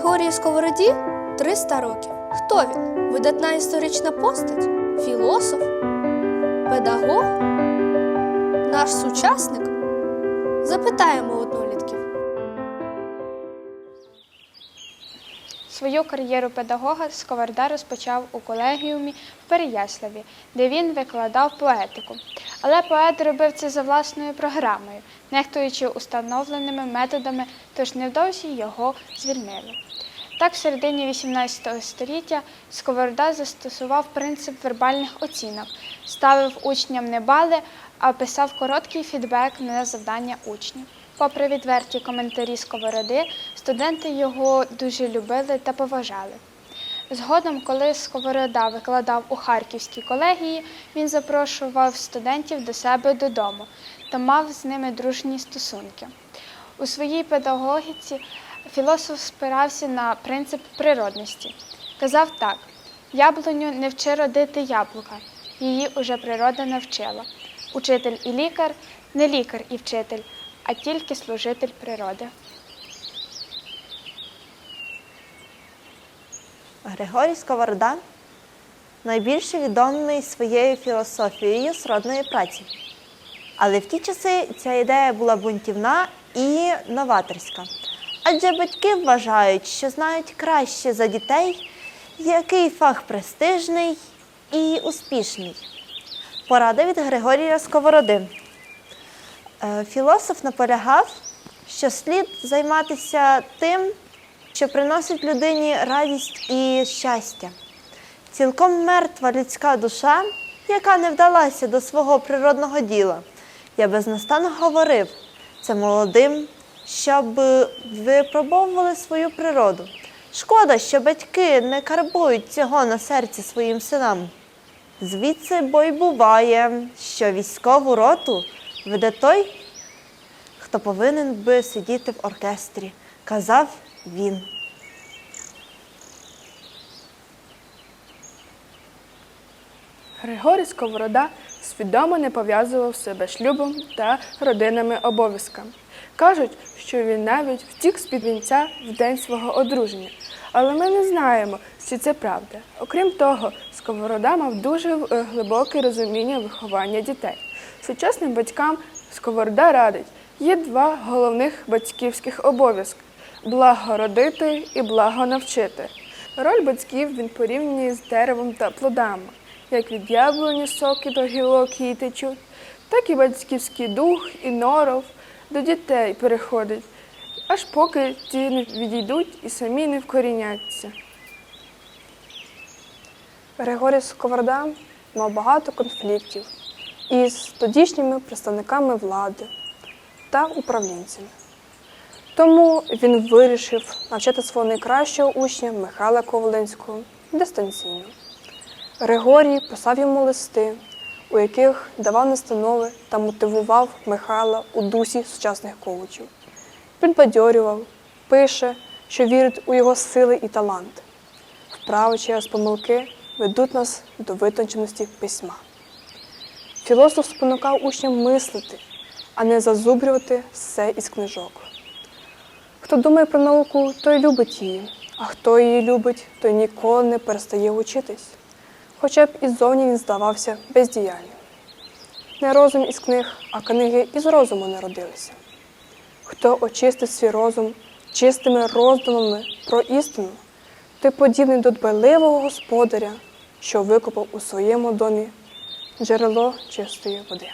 Григорій Сковороді 300 років. Хто він? Видатна історична постать? Філософ? Педагог? Наш сучасник? Запитаємо однолітків. Свою кар'єру педагога Сковорода розпочав у колегіумі в Переяславі, де він викладав поетику. Але поет робив це за власною програмою, нехтуючи установленими методами, тож невдовзі його звільнили. Так, в середині XVIII століття Сковорода застосував принцип вербальних оцінок, ставив учням не бали, а писав короткий фідбек на завдання учнів. Попри відверті коментарі Сковороди, студенти його дуже любили та поважали. Згодом, коли Сковорода викладав у Харківській колегії, він запрошував студентів до себе додому та мав з ними дружні стосунки. У своїй педагогіці філософ спирався на принцип природності. Казав так: яблуню не вчи родити яблука, її уже природа навчила. Учитель і лікар не лікар і вчитель, а тільки служитель природи. Григорій Сковорода найбільше відомий своєю філософією сродної праці. Але в ті часи ця ідея була бунтівна і новаторська. Адже батьки вважають, що знають краще за дітей, який фах престижний і успішний. Порада від Григорія Сковороди. Е, Філософ наполягав, що слід займатися тим, що приносить людині радість і щастя. Цілком мертва людська душа, яка не вдалася до свого природного діла. Я безнастанно говорив це молодим, щоб випробовували свою природу. Шкода, що батьки не карбують цього на серці своїм синам. Звідси бо й буває, що військову роту веде той, хто повинен би сидіти в оркестрі, казав він. Григорій Сковорода свідомо не пов'язував себе шлюбом та родинними обов'язками. Кажуть, що він навіть втік з-під вінця в день свого одруження. Але ми не знаємо, чи це правда. Окрім того, Сковорода мав дуже е, глибоке розуміння виховання дітей. Сучасним батькам Сковорода радить, є два головних батьківських обов'язки благо родити і благо навчити. Роль батьків він порівнює з деревом та плодами, як від яблуні соки до гілок її течуть, так і батьківський дух і норов до дітей переходить, аж поки ті не відійдуть і самі не вкоріняться. Григорій Сковорода мав багато конфліктів із тодішніми представниками влади та управлінцями. Тому він вирішив навчати свого найкращого учня Михайла Коваленського дистанційно. Григорій писав йому листи, у яких давав настанови та мотивував Михайла у дусі сучасних коучів. Підбадьорював, пише, що вірить у його сили і талант. Вправи через помилки ведуть нас до витонченості письма. Філософ спонукав учням мислити, а не зазубрювати все із книжок. Хто думає про науку, той любить її, а хто її любить, той ніколи не перестає учитись, хоча б іззовні він здавався бездіяльним. Не розум із книг, а книги із розуму народилися. Хто очистить свій розум чистими роздумами про істину, той подібний до дбайливого господаря, що викопав у своєму домі джерело чистої води.